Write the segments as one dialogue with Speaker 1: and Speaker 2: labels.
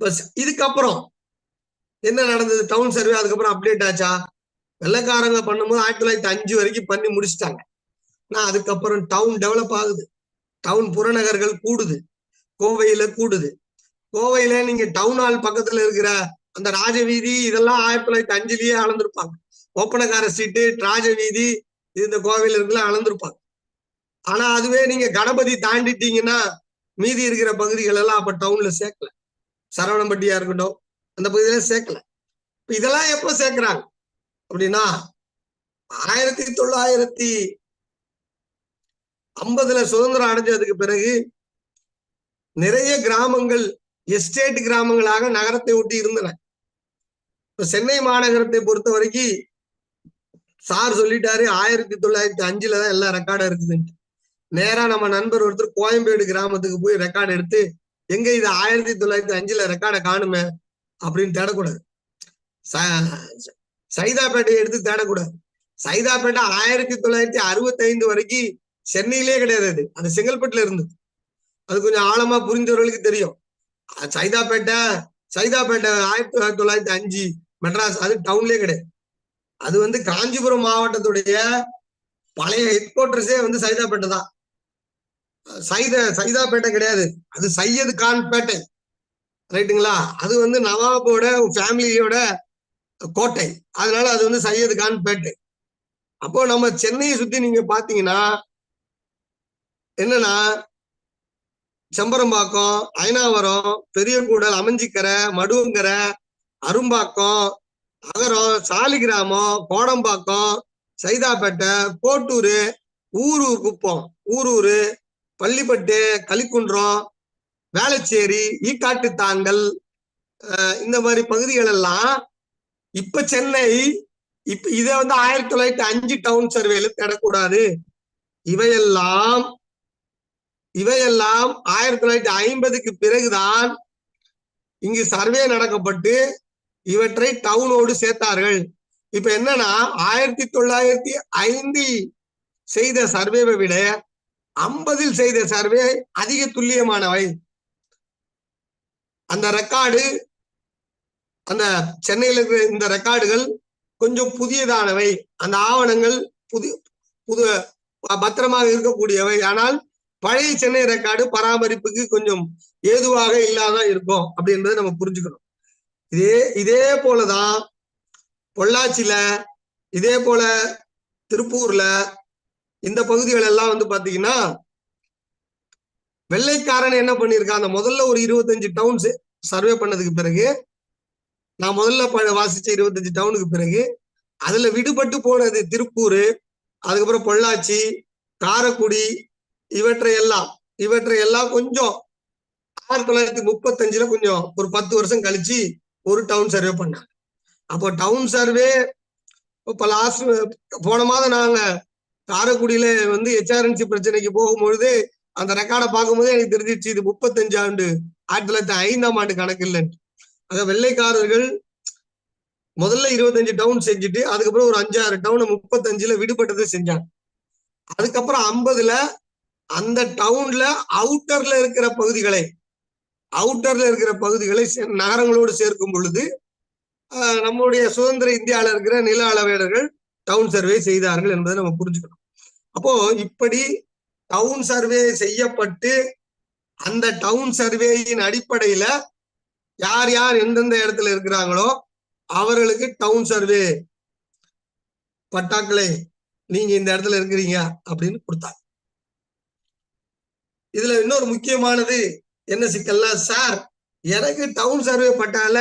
Speaker 1: Bus இதுக்கப்புறம் என்ன நடந்தது? டவுன் சர்வே அதுக்கப்புறம் அப்டேட் ஆச்சா? வெள்ளக்காரங்க பண்ணும்போது ஆயிரத்தி தொள்ளாயிரத்தி அஞ்சு வரைக்கும் பண்ணி முடிச்சிட்டாங்க. நான் அதுக்கப்புறம் டவுன் டெவலப் ஆகுது. டவுன் புறநகர்கள் கூடுது. கோவையில கூடுது. கோவையில நீங்க டவுன் ஹால் பக்கத்துல இருக்கிற அந்த ராஜவீதி இதெல்லாம் ஆயிரத்தி தொள்ளாயிரத்தி அஞ்சுலயே அளந்திருப்பாங்க. ஒப்பனக்கார ஸ்ட்ரீட்டு ராஜவீதி இது இந்த கோவையில இருக்கலாம் அளந்திருப்பாங்க. ஆனா அதுவே நீங்க கணபதி தாண்டிட்டீங்கன்னா மீதி இருக்கிற பகுதிகள் எல்லாம் அப்ப டவுன்ல சேர்க்கல. சரவணம்பட்டியா இருக்கட்டும் அந்த பகுதியில சேர்க்கல. இப்ப இதெல்லாம் எப்ப சேர்க்கிறாங்க? அப்படின்னா ஆயிரத்தி தொள்ளாயிரத்தி ஐம்பதுல சுதந்திரம் அடைஞ்சதுக்கு பிறகு நிறைய கிராமங்கள் எஸ்டேட் கிராமங்களாக நகரத்தை ஒட்டி இருந்தன. இப்ப சென்னை மாநகரத்தை பொறுத்த வரைக்கும் சார் சொல்லிட்டாரு ஆயிரத்தி தொள்ளாயிரத்தி அஞ்சுல தான் எல்லாம் ரெக்கார்டா இருக்குதுன்ட்டு. நேரா நம்ம நண்பர் ஒருத்தர் கோயம்பேடு கிராமத்துக்கு போய் ரெக்கார்டு எடுத்து எங்க இது ஆயிரத்தி தொள்ளாயிரத்தி அஞ்சுல ரெக்கார்டை காணுமே அப்படின்னு தேடக்கூடாது. சைதாப்பேட்டையை எடுத்து தேடக்கூடாது. சைதாப்பேட்டை ஆயிரத்தி தொள்ளாயிரத்தி அறுபத்தி ஐந்து வரைக்கும் சென்னையிலே கிடையாது அது. அந்த செங்கல்பட்டுல இருந்தது அது கொஞ்சம் ஆழமா புரிஞ்சவர்களுக்கு தெரியும். சைதாப்பேட்டை சைதாப்பேட்டை ஆயிரத்தி தொள்ளாயிரத்தி அஞ்சு மெட்ராஸ் அது டவுன்லயே கிடையாது. அது வந்து காஞ்சிபுரம் மாவட்டத்துடைய பழைய ஹெட் குவார்டர்ஸே வந்து சைதாப்பேட்டை தான். சைத சைதாப்பேட்டை கிடையாது. அது சையது கான் பேட்டை ரைட்டுங்களா? அது வந்து நவாபோட ஃபேமிலியோட கோட்டை. அதனால அது வந்து சையது கான் பேட்டை அப்போ நம்ம சென்னையை சுத்தி நீங்க பாத்தீங்கன்னா என்னன்னா செம்பரம்பாக்கம் அயனாவரம் பெரியகூடல் அமைஞ்சிக்கரை மடுவங்கரை அரும்பாக்கம் அகரம் சாலிகிராமம் கோடம்பாக்கம் சைதாப்பேட்டை கோட்டூர் ஊரூர் குப்பம். ஊரூர் பள்ளிப்பட்டு களிக்குன்றம் வேளச்சேரி ஈக்காட்டு தாங்கல் இந்த மாதிரி பகுதிகள் எல்லாம் இப்ப சென்னை இப்ப இதை வந்து ஆயிரத்தி தொள்ளாயிரத்தி அஞ்சு டவுன் சர்வேல தேடக்கூடாது. இவையெல்லாம் இவையெல்லாம் ஆயிரத்தி தொள்ளாயிரத்தி ஐம்பதுக்கு பிறகுதான் இங்கு சர்வே நடக்கப்பட்டு இவற்றை டவுனோடு சேர்த்தார்கள். இப்ப என்னன்னா ஆயிரத்தி தொள்ளாயிரத்தி ஐந்தில் செய்த சர்வேவை விட ஐம்பதில் செய்த சர்வே அதிக துல்லியமானவை. அந்த ரெக்கார்டு அந்த சென்னையில் இருக்கிற இந்த ரெக்கார்டுகள் கொஞ்சம் புதியதானவை. அந்த ஆவணங்கள் புது புது பத்திரமாக இருக்கக்கூடியவை. ஆனால் பழைய சென்னை ரெக்கார்டு பராமரிப்புக்கு கொஞ்சம் ஏதுவாக இல்லாத இருக்கும் அப்படின்றத நம்ம புரிஞ்சுக்கணும். இதே இதே போலதான் பொள்ளாச்சியில இதே போல திருப்பூர்ல இந்த பகுதிகள் எல்லாம் வந்து பாத்தீங்கன்னா வெள்ளைக்காரன் என்ன பண்ணியிருக்கான்? அந்த முதல்ல ஒரு இருபத்தஞ்சு டவுன்ஸ் சர்வே பண்ணதுக்கு பிறகு நான் முதல்ல வாசிச்ச இருபத்தஞ்சு டவுனுக்கு பிறகு அதுல விடுபட்டு போனது திருப்பூர் அதுக்கப்புறம் பொள்ளாச்சி காரக்குடி இவற்றை எல்லாம் இவற்றை எல்லாம் கொஞ்சம் ஆயிரத்தி தொள்ளாயிரத்தி முப்பத்தஞ்சுல கொஞ்சம் ஒரு பத்து வருஷம் கழிச்சு ஒரு டவுன் சர்வே பண்ணாங்க. அப்போ டவுன் சர்வே இப்போ லாஸ்ட் போன மாதம் நாங்கள் காரைக்குடியில வந்து ஹெச்ஆர்என்சி பிரச்சனைக்கு போகும்பொழுது அந்த ரெக்கார்டை பார்க்கும்போது எனக்கு தெரிஞ்சிச்சு இது முப்பத்தஞ்சு ஆண்டு ஆயிரத்தி தொள்ளாயிரத்தி ஐந்தாம் ஆண்டு கணக்கு இல்லைன்னு. அந்த வெள்ளைக்காரர்கள் முதல்ல இருபத்தஞ்சு டவுன் செஞ்சுட்டு அதுக்கப்புறம் ஒரு அஞ்சாறு டவுன் முப்பத்தஞ்சுல விடுபட்டதை செஞ்சாங்க. அதுக்கப்புறம் ஐம்பதுல அந்த டவுன்ல அவுட்டர்ல இருக்கிற பகுதிகளை அவுட்டர்ல இருக்கிற பகுதிகளை நகரங்களோடு சேர்க்கும் பொழுது நம்முடைய சுதந்திர இந்தியாவில் இருக்கிற நில அளவையர்கள் டவுன் சர்வே செய்தார்கள் என்பதை நம்ம புரிஞ்சுக்கணும். அப்போ இப்படி டவுன் சர்வே செய்யப்பட்டு அந்த டவுன் சர்வேயின் அடிப்படையில யார் யார் எந்தெந்த இடத்துல இருக்கிறாங்களோ அவர்களுக்கு டவுன் சர்வே பட்டாக்களை நீங்க இந்த இடத்துல இருக்கிறீங்க அப்படின்னு கொடுத்தாங்க. இதுல இன்னொரு முக்கியமானது என்ன சிக்கல்னா சார் எனக்கு டவுன் சர்வே பட்டால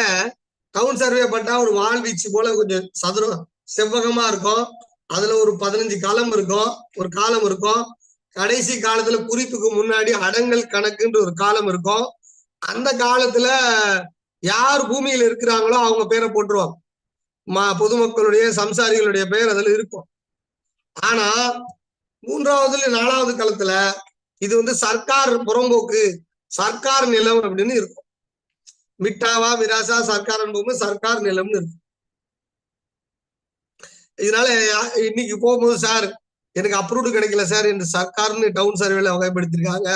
Speaker 1: டவுன் சர்வே பட்டா ஒரு வாழ்வீச்சு போல கொஞ்சம் சதுரம் செவ்வகமா இருக்கும். அதுல ஒரு பதினஞ்சு காலம் இருக்கும். ஒரு காலம் இருக்கும். கடைசி காலத்துல குறிப்புக்கு முன்னாடி அடங்கல் கணக்குன்ற ஒரு காலம் இருக்கும். அந்த காலத்துல யார் பூமியில இருக்கிறாங்களோ அவங்க பேரை போட்டுருவாங்க. மா பொதுமக்களுடைய சம்சாரிகளுடைய பெயர் அதுல இருக்கும். ஆனா மூன்றாவது நாலாவது காலத்துல இது வந்து சர்க்கார் புறம்போக்கு சர்க்கார் நிலம் அப்படின்னு இருக்கும். மிட்டாவா விராசா சர்க்கார் என்பது சர்க்கார் நிலம்னு இருக்கும். இதனால இன்னைக்கு போகும்போது சார் எனக்கு அப்ரூவ்டு கிடைக்கல சார். என்று சர்க்கார்னு டவுன் சர்வேல வகைப்படுத்திருக்காங்க.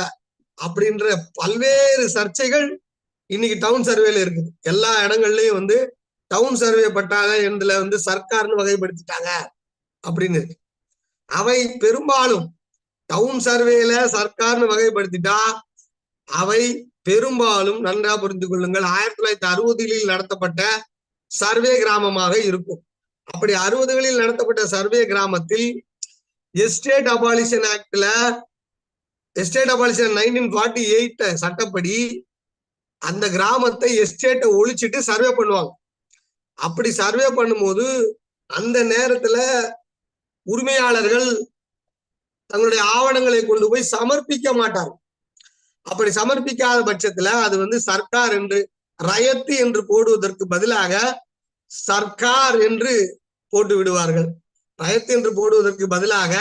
Speaker 1: அப்படின்ற பல்வேறு சர்ச்சைகள் இன்னைக்கு டவுன் சர்வேல இருக்குது. எல்லா இடங்கள்லயும் வந்து டவுன் சர்வே பட்டாக இதுல வந்து சர்க்கார்னு வகைப்படுத்திட்டாங்க. அப்படின்னு இருக்கு. அவை பெரும்பாலும் டவுன் சர்வேல சர்க்கார்னு வகைப்படுத்திட்டா அவை பெரும்பாலும் நன்றா புரிந்து கொள்ளுங்கள் ஆயிரத்தி தொள்ளாயிரத்தி அறுபதுகளில் நடத்தப்பட்ட சர்வே கிராமமாக இருக்கும். அப்படி அறுபதுகளில் நடத்தப்பட்ட சர்வே கிராமத்தில் estate abolition ஆக்ட்ல estate abolition nineteen forty eight சட்டப்படி அந்த கிராமத்தை எஸ்டேட்டை ஒழிச்சிட்டு சர்வே பண்ணுவாங்க. அப்படி சர்வே பண்ணும்போது அந்த நேரத்துல உரிமையாளர்கள் தங்களுடைய ஆவணங்களை கொண்டு போய் சமர்ப்பிக்க மாட்டாங்க. அப்படி சமர்ப்பிக்காத பட்சத்துல அது வந்து சர்க்கார் என்று ரயத்து என்று போடுவதற்கு பதிலாக சர்க்கார் என்று போட்டு விடுவார்கள். ரயத்து என்று போடுவதற்கு பதிலாக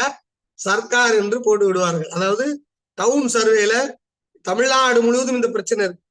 Speaker 1: சர்க்கார் என்று போட்டு விடுவார்கள். அதாவது டவுன் சர்வேல தமிழ்நாடு முழுவதும் இந்த பிரச்சனை இருக்கு.